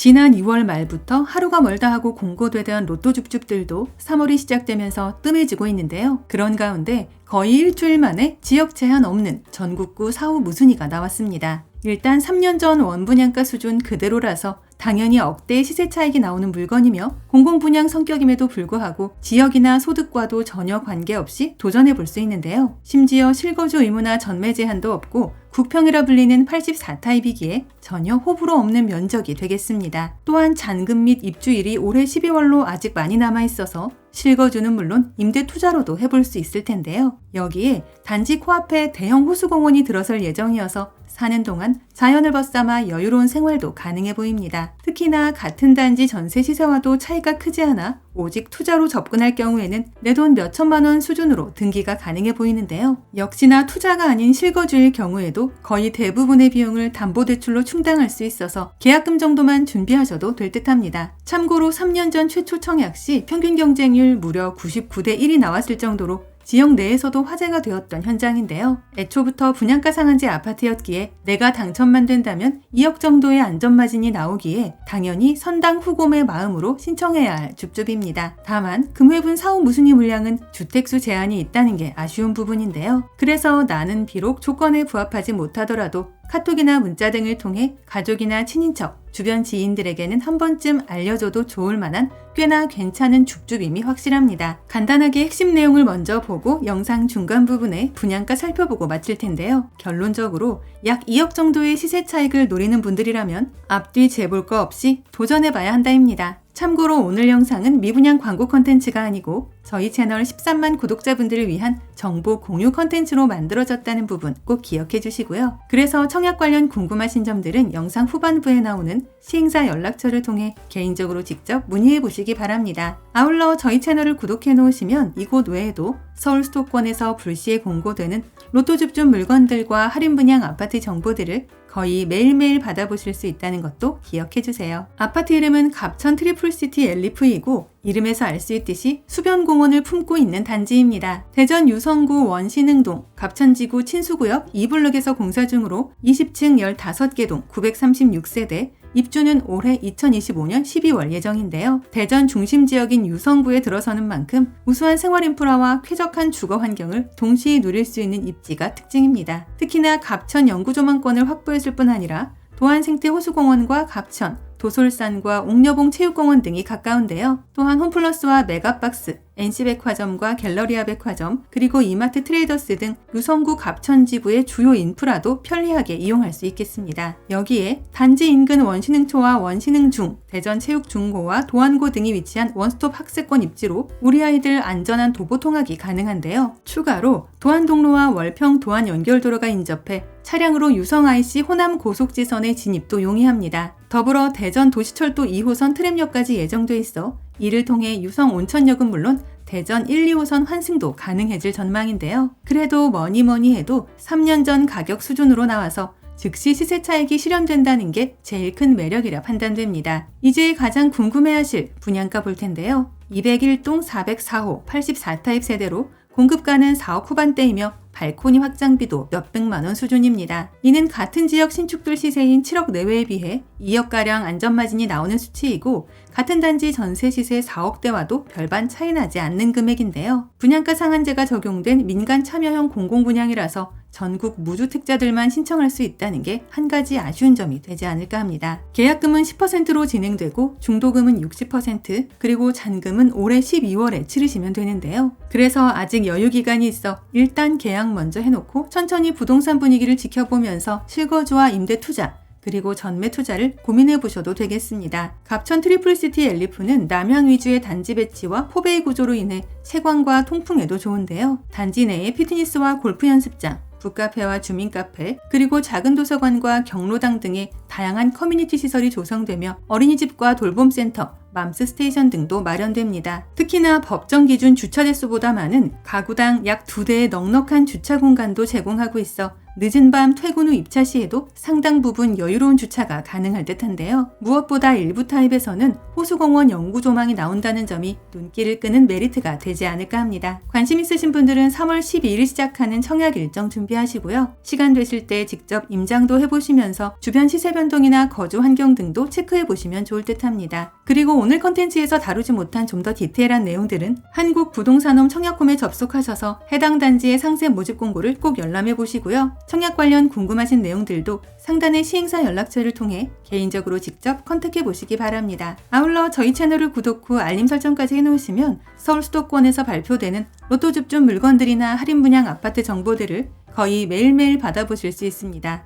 지난 2월 말부터 하루가 멀다 하고 공고되던 로또 줍줍들도 3월이 시작되면서 뜸해지고 있는데요. 그런 가운데 거의 일주일 만에 지역 제한 없는 전국구 사후 무순위가 나왔습니다. 일단 3년 전 원분양가 수준 그대로라서 당연히 억대의 시세 차익이 나오는 물건이며 공공분양 성격임에도 불구하고 지역이나 소득과도 전혀 관계없이 도전해 볼 수 있는데요. 심지어 실거주 의무나 전매 제한도 없고 국평이라 불리는 84타입이기에 전혀 호불호 없는 면적이 되겠습니다. 또한 잔금 및 입주일이 올해 12월로 아직 많이 남아 있어서 실거주는 물론 임대 투자로도 해볼 수 있을 텐데요. 여기에 단지 코앞에 대형 호수공원이 들어설 예정이어서 사는 동안 자연을 벗삼아 여유로운 생활도 가능해 보입니다. 특히나 같은 단지 전세 시세와도 차이가 크지 않아 오직 투자로 접근할 경우에는 내 돈 몇천만 원 수준으로 등기가 가능해 보이는데요. 역시나 투자가 아닌 실거주일 경우에도 거의 대부분의 비용을 담보대출로 충당할 수 있어서 계약금 정도만 준비하셔도 될 듯 합니다. 참고로 3년 전 최초 청약 시 평균 경쟁률 무려 99대 1이 나왔을 정도로 지역 내에서도 화제가 되었던 현장인데요. 애초부터 분양가 상한제 아파트였기에 내가 당첨만 된다면 2억 정도의 안전마진이 나오기에 당연히 선당 후곰의 마음으로 신청해야 할 줍줍입니다. 다만 금회분 사후 무순위 물량은 주택수 제한이 있다는 게 아쉬운 부분인데요. 그래서 나는 비록 조건에 부합하지 못하더라도 카톡이나 문자 등을 통해 가족이나 친인척, 주변 지인들에게는 한 번쯤 알려줘도 좋을 만한 꽤나 괜찮은 줍줍임이 확실합니다. 간단하게 핵심 내용을 먼저 보고 영상 중간 부분에 분양가 살펴보고 마칠 텐데요. 결론적으로 약 2억 정도의 시세 차익을 노리는 분들이라면 앞뒤 재볼 거 없이 도전해봐야 한다입니다. 참고로 오늘 영상은 미분양 광고 컨텐츠가 아니고 저희 채널 13만 구독자분들을 위한 정보 공유 컨텐츠로 만들어졌다는 부분 꼭 기억해 주시고요. 그래서 청약 관련 궁금하신 점들은 영상 후반부에 나오는 시행사 연락처를 통해 개인적으로 직접 문의해 보시기 바랍니다. 아울러 저희 채널을 구독해 놓으시면 이곳 외에도 서울 수도권에서 불시에 공고되는 로또 줍줍 물건들과 할인 분양 아파트 정보들을 거의 매일매일 받아보실 수 있다는 것도 기억해 주세요. 아파트 이름은 갑천 트리플시티 엘리프이고 이름에서 알 수 있듯이 수변공원을 품고 있는 단지입니다. 대전 유성구 원신흥동 갑천지구 친수구역 2블록에서 공사 중으로 20층 15개 동 936세대 입주는 올해 2025년 12월 예정인데요. 대전 중심 지역인 유성구에 들어서는 만큼 우수한 생활 인프라와 쾌적한 주거 환경을 동시에 누릴 수 있는 입지가 특징입니다. 특히나 갑천 영구조망권을 확보했을 뿐 아니라 도안 생태 호수공원과 갑천, 도솔산과 옥녀봉 체육공원 등이 가까운데요. 또한 홈플러스와 메가박스, NC백화점과 갤러리아 백화점, 그리고 이마트 트레이더스 등 유성구 갑천지구의 주요 인프라도 편리하게 이용할 수 있겠습니다. 여기에 단지 인근 원신흥초와 원신흥중, 대전체육중고와 도안고 등이 위치한 원스톱 학습권 입지로 우리 아이들 안전한 도보 통학이 가능한데요. 추가로 도안동로와 월평 도안 연결도로가 인접해 차량으로 유성 IC 호남 고속지선의 진입도 용이합니다. 더불어 대전 도시철도 2호선 트램역까지 예정돼 있어 이를 통해 유성 온천역은 물론 대전 1, 2호선 환승도 가능해질 전망인데요. 그래도 뭐니 뭐니 해도 3년 전 가격 수준으로 나와서 즉시 시세 차익이 실현된다는 게 제일 큰 매력이라 판단됩니다. 이제 가장 궁금해하실 분양가 볼 텐데요. 201동 404호 84타입 세대로 공급가는 4억 후반대이며 발코니 확장비도 몇백만 원 수준입니다. 이는 같은 지역 신축들 시세인 7억 내외에 비해 2억가량 안전마진이 나오는 수치이고 같은 단지 전세 시세 4억대와도 별반 차이 나지 않는 금액인데요. 분양가 상한제가 적용된 민간 참여형 공공분양이라서 전국 무주택자들만 신청할 수 있다는 게 한 가지 아쉬운 점이 되지 않을까 합니다. 계약금은 10%로 진행되고 중도금은 60% 그리고 잔금은 올해 12월에 치르시면 되는데요. 그래서 아직 여유 기간이 있어 일단 계약 먼저 해놓고 천천히 부동산 분위기를 지켜보면서 실거주와 임대 투자 그리고 전매 투자를 고민해 보셔도 되겠습니다. 갑천 트리플시티 엘리프는 남향 위주의 단지 배치와 포베이 구조로 인해 채광과 통풍에도 좋은데요. 단지 내에 피트니스와 골프 연습장, 북카페와 주민카페, 그리고 작은 도서관과 경로당 등의 다양한 커뮤니티 시설이 조성되며 어린이집과 돌봄센터, 맘스 스테이션 등도 마련됩니다. 특히나 법정 기준 주차 대수보다 많은 가구당 약두 대의 넉넉한 주차 공간도 제공하고 있어 늦은 밤 퇴근 후 입차 시에도 상당 부분 여유로운 주차가 가능할 듯한데요. 무엇보다 일부 타입에서는 호수공원 영구 조망이 나온다는 점이 눈길을 끄는 메리트가 되지 않을까 합니다. 관심 있으신 분들은 3월 12일 시작하는 청약 일정 준비하시고요. 시간 되실 때 직접 임장도 해보시면서 주변 시세 변동이나 거주 환경 등도 체크해 보시면 좋을 듯합니다. 그리고 오늘 컨텐츠에서 다루지 못한 좀 더 디테일한 내용들은 한국 부동산홈 청약홈에 접속하셔서 해당 단지의 상세 모집 공고를 꼭 열람해 보시고요. 청약 관련 궁금하신 내용들도 상단의 시행사 연락처를 통해 개인적으로 직접 컨택해 보시기 바랍니다. 아울러 저희 채널을 구독 후 알림 설정까지 해놓으시면 서울 수도권에서 발표되는 로또 줍줍 물건들이나 할인 분양 아파트 정보들을 거의 매일매일 받아보실 수 있습니다.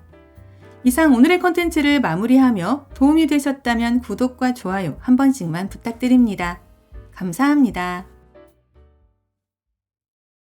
이상 오늘의 컨텐츠를 마무리하며 도움이 되셨다면 구독과 좋아요 한 번씩만 부탁드립니다. 감사합니다.